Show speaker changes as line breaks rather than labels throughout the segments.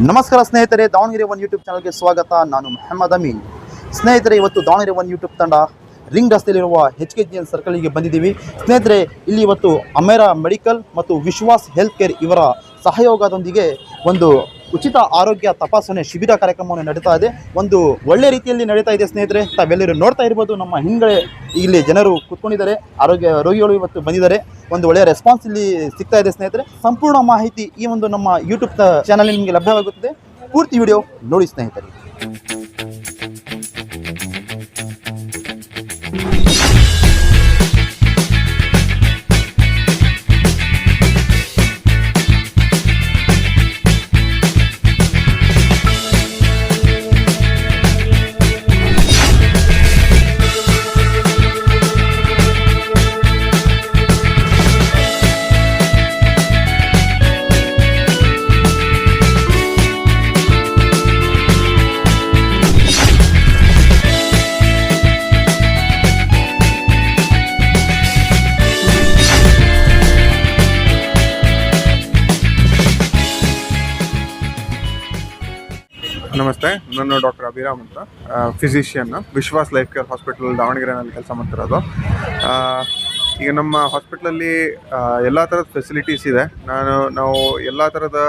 ನಮಸ್ಕಾರ ಸ್ನೇಹಿತರೆ, Davanagere one YouTube ಚಾನಲ್ಗೆ ಸ್ವಾಗತ. ನಾನು ಮೊಹಮ್ಮದ್ ಅಮೀನ್. ಸ್ನೇಹಿತರೆ, ಇವತ್ತು ದಾವಣಗೆರೆ ಒನ್ ಯೂಟ್ಯೂಬ್ ತಂಡ ರಿಂಗ್ ರಸ್ತೆಯಲ್ಲಿರುವ ಹೆಚ್ ಕೆ ಜಿ ಎನ್ ಸರ್ಕಲ್ಗೆ ಬಂದಿದ್ದೀವಿ. ಸ್ನೇಹಿತರೆ, ಇಲ್ಲಿ ಇವತ್ತು ಅಮೇರಾ ಮೆಡಿಕಲ್ ಮತ್ತು ವಿಶ್ವಾಸ್ ಹೆಲ್ತ್ ಕೇರ್ ಇವರ ಸಹಯೋಗದೊಂದಿಗೆ ಒಂದು ಉಚಿತ ಆರೋಗ್ಯ ತಪಾಸಣೆ ಶಿಬಿರ ಕಾರ್ಯಕ್ರಮವನ್ನು ನಡೀತಾ ಇದೆ. ಒಂದು ಒಳ್ಳೆ ರೀತಿಯಲ್ಲಿ ನಡೀತಾ ಇದೆ ಸ್ನೇಹಿತರೆ, ತಾವೆಲ್ಲರೂ ನೋಡ್ತಾ ಇರ್ಬೋದು, ನಮ್ಮ ಹಿಂದೆ ಇಲ್ಲಿ ಜನರು ಕೂತ್ಕೊಂಡಿದ್ದಾರೆ, ಆರೋಗ್ಯ ರೋಗಿಗಳು ಇವತ್ತು ಬಂದಿದ್ದಾರೆ. ಒಂದು ಒಳ್ಳೆಯ ರೆಸ್ಪಾನ್ಸ್ ಇಲ್ಲಿ ಸಿಗ್ತಾ ಇದೆ ಸ್ನೇಹಿತರೆ. ಸಂಪೂರ್ಣ ಮಾಹಿತಿ ಈ ಒಂದು ನಮ್ಮ ಯೂಟ್ಯೂಬ್ ಚಾನಲ್ ನಿಮಗೆ ಲಭ್ಯವಾಗುತ್ತದೆ. ಪೂರ್ತಿ ವಿಡಿಯೋ ನೋಡಿ ಸ್ನೇಹಿತರೆ.
ನಮಸ್ತೆ. ನಾನು ಡಾಕ್ಟರ್ ಅಭಿರಾಮ್ ಅಂತ. Physician Vishwas life care hospital ದಾವಣಗೆರೆನಲ್ಲಿ ಕೆಲಸ ಮಾಡ್ತಿರೋದು. ಈಗ ನಮ್ಮ ಹಾಸ್ಪಿಟ್ಲಲ್ಲಿ ಎಲ್ಲ ಥರದ ಫೆಸಿಲಿಟೀಸ್ ಇದೆ. ನಾನು, ನಾವು ಎಲ್ಲ ಥರದ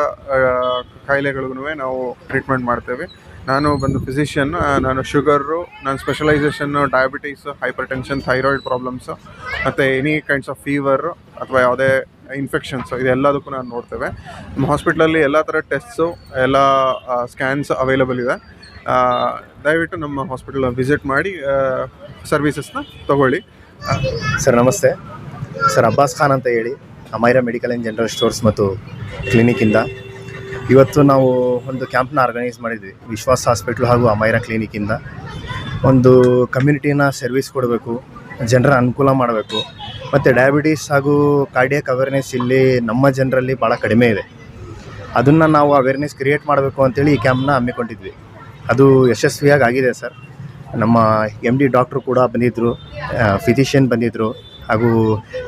ಕಾಯಿಲೆಗಳಿಗೂ ನಾವು ಟ್ರೀಟ್ಮೆಂಟ್ ಮಾಡ್ತೇವೆ. ನಾನು ಬಂದು ಫಿಸಿಷಿಯನ್ ನಾನು ಶುಗರು ನಾನು specialisation diabetes hypertension thyroid problems ಮತ್ತು ಎನಿ ಕೈಂಡ್ಸ್ ಆಫ್ ಫೀವರು ಅಥವಾ ಯಾವುದೇ ಇನ್ಫೆಕ್ಷನ್ಸ್ ಇದೆಲ್ಲದಕ್ಕೂ ನಾವು ನೋಡ್ತೇವೆ. ನಮ್ಮ ಹಾಸ್ಪಿಟ್ಲಲ್ಲಿ ಎಲ್ಲ ಥರ ಟೆಸ್ಟ್ಸು ಎಲ್ಲ ಸ್ಕ್ಯಾನ್ಸ್ ಅವೈಲಬಲ್ ಇದೆ. ದಯವಿಟ್ಟು ನಮ್ಮ ಹಾಸ್ಪಿಟಲ್ ವಿಸಿಟ್ ಮಾಡಿ ಸರ್ವೀಸಸ್ನ ತಗೊಳ್ಳಿ.
ಸರ್, ನಮಸ್ತೆ. ಸರ್, ಅಬ್ಬಾಸ್ ಖಾನ್ ಅಂತ ಹೇಳಿ, Amaira medical and general stores ಮತ್ತು ಕ್ಲಿನಿಕಿಂದ ಇವತ್ತು ನಾವು ಒಂದು ಕ್ಯಾಂಪ್ನ ಆರ್ಗನೈಸ್ ಮಾಡಿದ್ವಿ. ವಿಶ್ವಾಸ್ ಹಾಸ್ಪಿಟ್ಲ್ ಹಾಗೂ ಅಮೈರಾ ಕ್ಲಿನಿಕಿಂದ ಒಂದು ಕಮ್ಯುನಿಟಿನ ಸರ್ವಿಸ್ ಕೊಡಬೇಕು, ಜನರ ಅನುಕೂಲ ಮಾಡಬೇಕು. ಮತ್ತು ಡಯಾಬಿಟೀಸ್ ಹಾಗೂ ಕಾರ್ಡಿಯಕ್ ಅವೇರ್ನೆಸ್ ಇಲ್ಲಿ ನಮ್ಮ ಜನರಲ್ಲಿ ಭಾಳ ಕಡಿಮೆ ಇದೆ. ಅದನ್ನು ನಾವು ಅವೇರ್ನೆಸ್ ಕ್ರಿಯೇಟ್ ಮಾಡಬೇಕು ಅಂತೇಳಿ ಈ ಕ್ಯಾಂಪ್ನ ಹಮ್ಮಿಕೊಂಡಿದ್ವಿ. ಅದು ಯಶಸ್ವಿಯಾಗಿ ಆಗಿದೆ ಸರ್. ನಮ್ಮ ಎಂ ಡಿ ಡಾಕ್ಟ್ರು ಕೂಡ ಬಂದಿದ್ದರು ಫಿಸಿಷಿಯನ್ ಬಂದಿದ್ದರು ಹಾಗೂ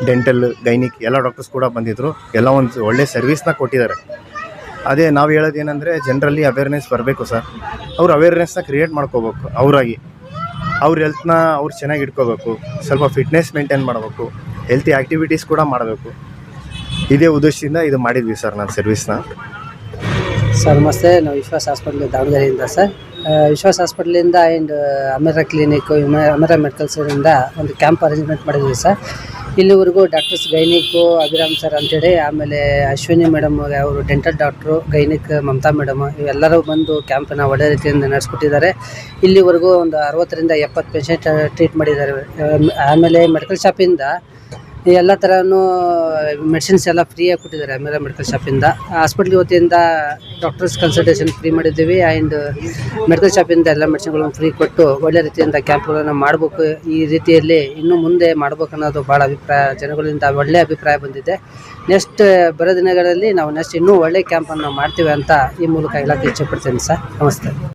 ಡೆಂಟಲ್ ಗೈನಿಕ್ ಎಲ್ಲ ಡಾಕ್ಟರ್ಸ್ ಕೂಡ ಬಂದಿದ್ದರು ಎಲ್ಲ ಒಂದು ಒಳ್ಳೆ ಸರ್ವಿಸ್ನ ಕೊಟ್ಟಿದ್ದಾರೆ. ಅದೇ ನಾವು ಹೇಳೋದೇನೆಂದರೆ ಜನರಲ್ಲಿ ಅವೇರ್ನೆಸ್ ಬರಬೇಕು ಸರ್. ಅವ್ರು ಅವೇರ್ನೆಸ್ನ ಕ್ರಿಯೇಟ್ ಮಾಡ್ಕೋಬೇಕು, ಅವರಾಗಿ. ಅವ್ರ ಹೆಲ್ತ್ನ ಅವ್ರು ಚೆನ್ನಾಗಿ ಇಟ್ಕೋಬೇಕು. ಸ್ವಲ್ಪ ಫಿಟ್ನೆಸ್ ಮೇಂಟೈನ್ ಮಾಡಬೇಕು. ಹೆಲ್ತಿ ಆ್ಯಕ್ಟಿವಿಟೀಸ್ ಕೂಡ ಮಾಡಬೇಕು. ಇದೇ ಉದ್ದೇಶದಿಂದ ಇದು ಮಾಡಿದ್ವಿ ಸರ್ ನಾನು ಸರ್ವಿಸ್ನ
ಸರ್, ನಮಸ್ತೆ. ನಾವು ವಿಶ್ವಾಸ್ ಹಾಸ್ಪಿಟ್ಲ್ ದಾವಣಗೆರೆಯಿಂದ sir. Vishwas ಹಾಸ್ಪಿಟ್ಲಿಂದ and Amera clinic Amera medical ಇಂದ ಒಂದು ಕ್ಯಾಂಪ್ ಅರೇಂಜ್ಮೆಂಟ್ ಮಾಡಿದ್ವಿ ಸರ್. ಇಲ್ಲಿವರೆಗೂ ಡಾಕ್ಟರ್ಸ್ ಗೈನಿಕು, ಅಭಿರಾಮ್ ಸರ್ ಅಂತೇಳಿ, ಆಮೇಲೆ ಅಶ್ವಿನಿ ಮೇಡಮ್ ಅವರು dental doctor gynaec, Mamata madam ಇವೆಲ್ಲರೂ ಬಂದು ಕ್ಯಾಂಪನ್ನು ಒಳ್ಳೆ ರೀತಿಯಿಂದ ನಡೆಸ್ಕೊಟ್ಟಿದ್ದಾರೆ. ಇಲ್ಲಿವರೆಗೂ ಒಂದು ಅರವತ್ತರಿಂದ ಎಪ್ಪತ್ತು ಪೇಷಂಟ್ ಟ್ರೀಟ್ ಮಾಡಿದ್ದಾರೆ. ಆಮೇಲೆ ಮೆಡಿಕಲ್ ಶಾಪಿಂದ ಎಲ್ಲ ಥರನೂ ಮೆಡಿಸಿನ್ಸ್ ಎಲ್ಲ ಫ್ರೀಯಾಗಿ ಕೊಟ್ಟಿದ್ದಾರೆ ಅಮೇರಾ ಮೆಡಿಕಲ್ ಶಾಪಿಂದ ಹಾಸ್ಪಿಟ್ಲ್ ವತಿಯಿಂದ ಡಾಕ್ಟರ್ಸ್ ಕನ್ಸಲ್ಟೇಷನ್ ಫ್ರೀ ಮಾಡಿದ್ದೀವಿ ಆ್ಯಂಡ್ ಮೆಡಿಕಲ್ ಶಾಪಿಂದ ಎಲ್ಲ ಮೆಡಿಸಿನ್ಗಳನ್ನು ಫ್ರೀ ಕೊಟ್ಟು ಒಳ್ಳೆ ರೀತಿಯಿಂದ ಕ್ಯಾಂಪ್ಗಳನ್ನು ಮಾಡಬೇಕು. ಈ ರೀತಿಯಲ್ಲಿ ಇನ್ನೂ ಮುಂದೆ ಮಾಡ್ಬೇಕು ಅನ್ನೋದು ಭಾಳ ಅಭಿಪ್ರಾಯ, ಜನಗಳಿಂದ ಒಳ್ಳೆಯ ಅಭಿಪ್ರಾಯ ಬಂದಿದೆ. ನೆಕ್ಸ್ಟ್ ಬರೋ ದಿನಗಳಲ್ಲಿ ನಾವು ನೆಕ್ಸ್ಟ್ ಇನ್ನೂ ಒಳ್ಳೆ ಕ್ಯಾಂಪನ್ನು ಮಾಡ್ತೀವಿ ಅಂತ ಈ ಮೂಲಕ ಹೇಳೋಕ್ಕೆ ಇಚ್ಛೆಪಡ್ತೀನಿ ಸರ್. ನಮಸ್ತೆ.